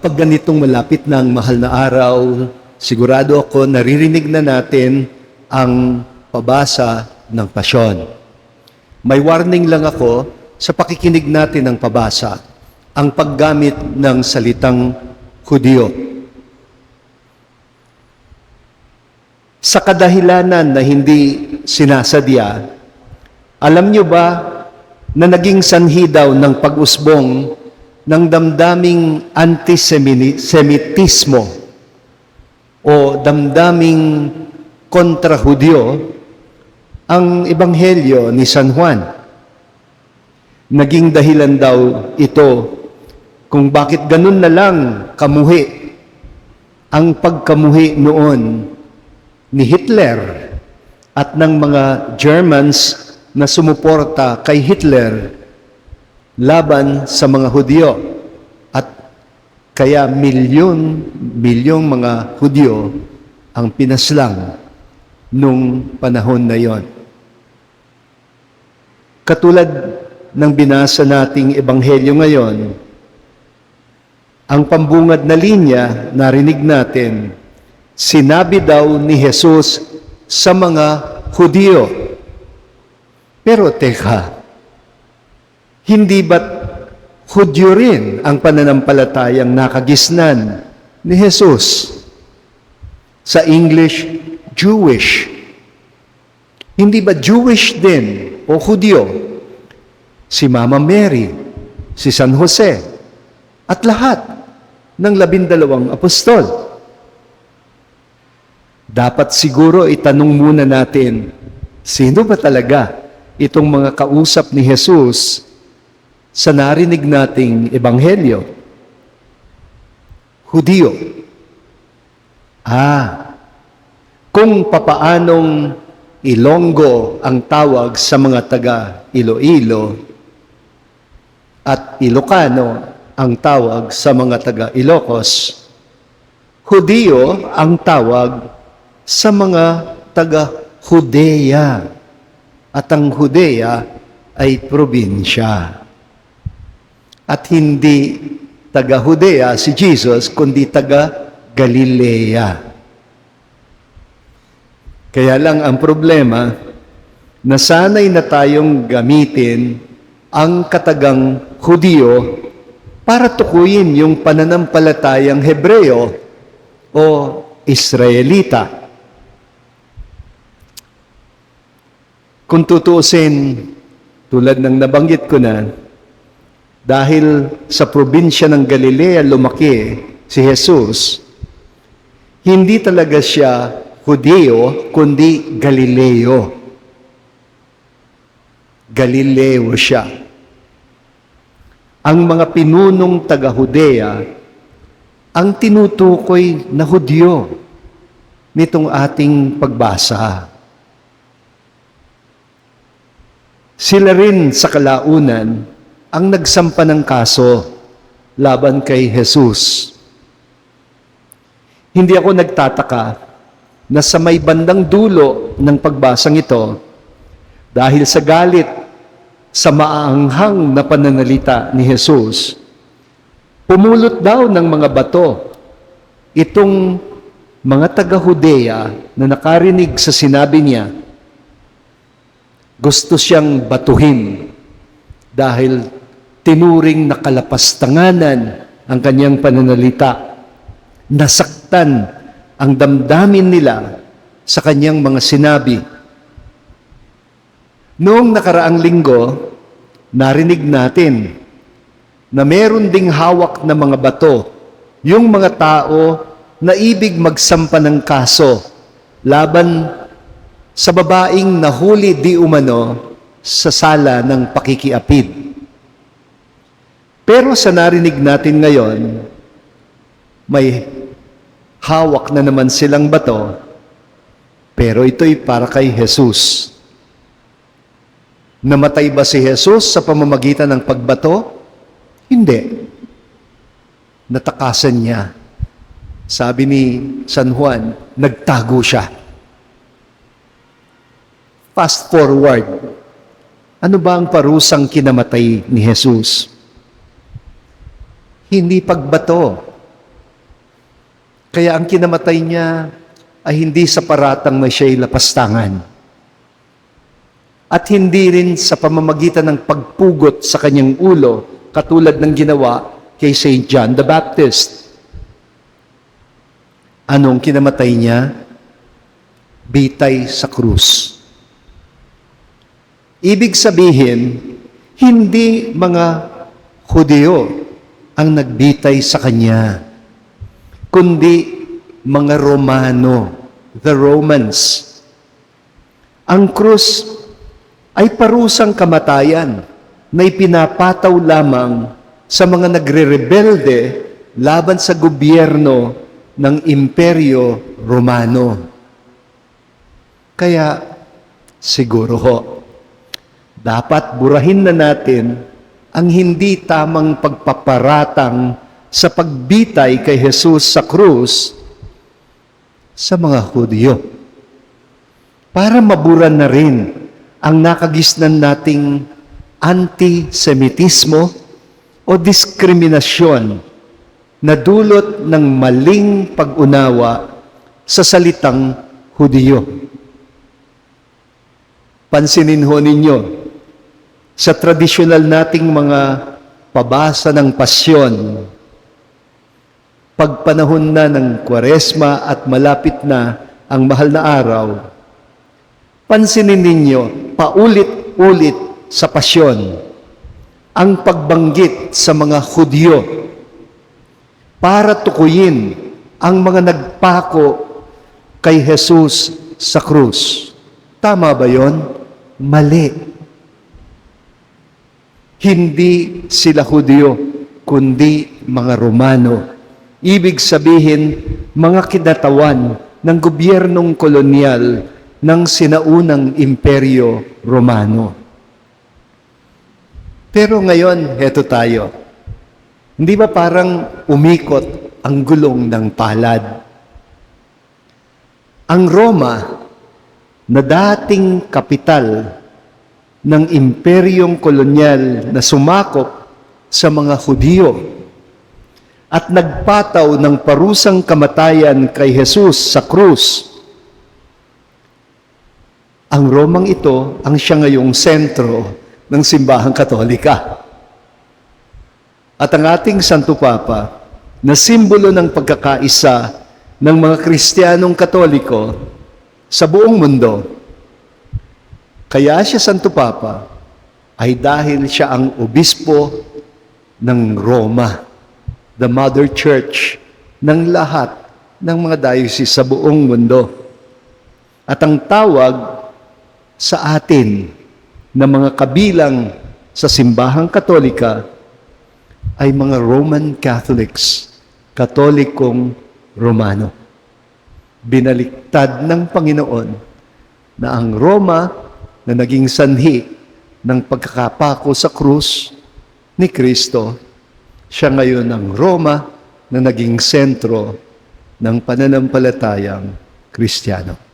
Kapag ganitong malapit na mahal na araw, sigurado ako naririnig na natin ang pabasa ng pasyon. May warning lang ako sa pakikinig natin ng pabasa, ang paggamit ng salitang Hudyo. Sa kadahilanan na hindi sinasadya, alam niyo ba na naging sanhi daw ng pag-usbong ng damdaming antisemitismo o damdaming kontra-Hudyo ang ebanghelyo ni San Juan. Naging dahilan daw ito kung bakit ganun na lang kamuhi ang pagkamuhi noon ni Hitler at ng mga Germans na sumuporta kay Hitler laban sa mga Hudyo. At kaya milyon, milyong mga Hudyo ang pinaslang nung panahon na yon. Katulad ng binasa nating ebanghelyo ngayon, ang pambungad na linya, narinig natin, sinabi daw ni Jesus sa mga Hudyo. Pero teka, hindi ba't Hudyo rin ang pananampalatayang nakagisnan ni Jesus? Sa English, Jewish. Hindi ba Jewish din o Hudyo? Si Mama Mary, si San Jose, at lahat ng labindalawang apostol. Dapat siguro itanong muna natin, sino ba talaga itong mga kausap ni Jesus sa narinig nating ebanghelyo? Hudiyo. Ah, kung papaanong Ilonggo ang tawag sa mga taga Iloilo at Ilocano ang tawag sa mga taga Ilocos, Hudiyo ang tawag sa mga taga Judea. At ang Judea ay probinsya. At hindi taga Judea si Jesus, kundi taga Galilea. Kaya lang ang problema, nasanay na tayong gamitin ang katagang Hudiyo para tukuyin yung pananampalatayang Hebreo o Israelita. Kung tutuusin, tulad ng nabanggit ko na, dahil sa probinsya ng Galilea lumaki si Jesus, hindi talaga siya Hudeo, kundi Galileo. Galileo siya. Ang mga pinunong taga-Hudea, ang tinutukoy na Hudyo nitong ating pagbasa. Sila rin sa kalaunan ang nagsampa ng kaso laban kay Jesus. Hindi ako nagtataka na sa may bandang dulo ng pagbasang ito, dahil sa galit sa maaanghang na pananalita ni Jesus, pumulot daw ng mga bato itong mga taga-Hudea na nakarinig sa sinabi niya, gusto siyang batuhin dahil tinuring na kalapastanganan ang kanyang pananalita. Nasaktan ang damdamin nila sa kanyang mga sinabi. Noong nakaraang linggo, narinig natin na meron ding hawak na mga bato yung mga tao na ibig magsampa ng kaso laban sa babaeng nahuli di umano sa sala ng pakikiapid. Pero sa narinig natin ngayon, may hawak na naman silang bato, pero ito'y para kay Jesus. Namatay ba si Jesus sa pamamagitan ng pagbato? Hindi. Natakasan niya. Sabi ni San Juan, nagtago siya. Fast forward. Ano ba ang parusang kinamatay ni Jesus? Hindi pagbato, Kaya ang kinamatay niya ay hindi sa paratang na siya'y lapastangan. At hindi rin sa pamamagitan ng pagpugot sa kanyang ulo, katulad ng ginawa kay St. John the Baptist. Anong kinamatay niya? Bitay sa krus. Ibig sabihin, hindi mga Hudyo ang nagbitay sa kanya, kundi mga Romano, the Romans. Ang krus ay parusang kamatayan na ipinapataw lamang sa mga nagre-rebelde laban sa gobyerno ng Imperyo Romano. Kaya siguro ho, dapat burahin na natin ang hindi tamang pagpaparatang sa pagbitay kay Jesus sa krus sa mga Hudyo. Para maburan na rin ang nakagisnan nating antisemitismo o diskriminasyon na dulot ng maling pag-unawa sa salitang Hudyo. Pansinin ho ninyo, sa tradisyonal nating mga pabasa ng pasyon, pagpanahon na ng kwaresma at malapit na ang mahal na araw, pansinin ninyo, paulit-ulit sa pasyon, ang pagbanggit sa mga Hudyo para tukuyin ang mga nagpako kay Jesus sa krus. Tama ba yon? Mali. Hindi sila Hudyo, kundi mga Romano. Ibig sabihin, mga kinatawan ng gobyernong kolonyal ng sinaunang imperyo Romano. Pero ngayon, heto tayo. Hindi ba parang umikot ang gulong ng palad? Ang Roma, na dating kapital ng imperyong kolonyal na sumakop sa mga Hudyo at nagpataw ng parusang kamatayan kay Jesus sa krus. Ang Romang ito ang siya ngayong sentro ng simbahang katolika. At ang ating Santo Papa, na simbolo ng pagkakaisa ng mga Kristiyanong Katoliko sa buong mundo, kaya siya Santo Papa ay dahil siya ang obispo ng Roma, the Mother Church ng lahat ng mga diocese sa buong mundo. At ang tawag sa atin na mga kabilang sa simbahang katolika ay mga Roman Catholics, katolikong Romano. Binaliktad ng Panginoon na ang Roma na naging sanhi ng pagkakapako sa krus ni Kristo, siya ngayon ang Roma na naging sentro ng pananampalatayang Kristiyano.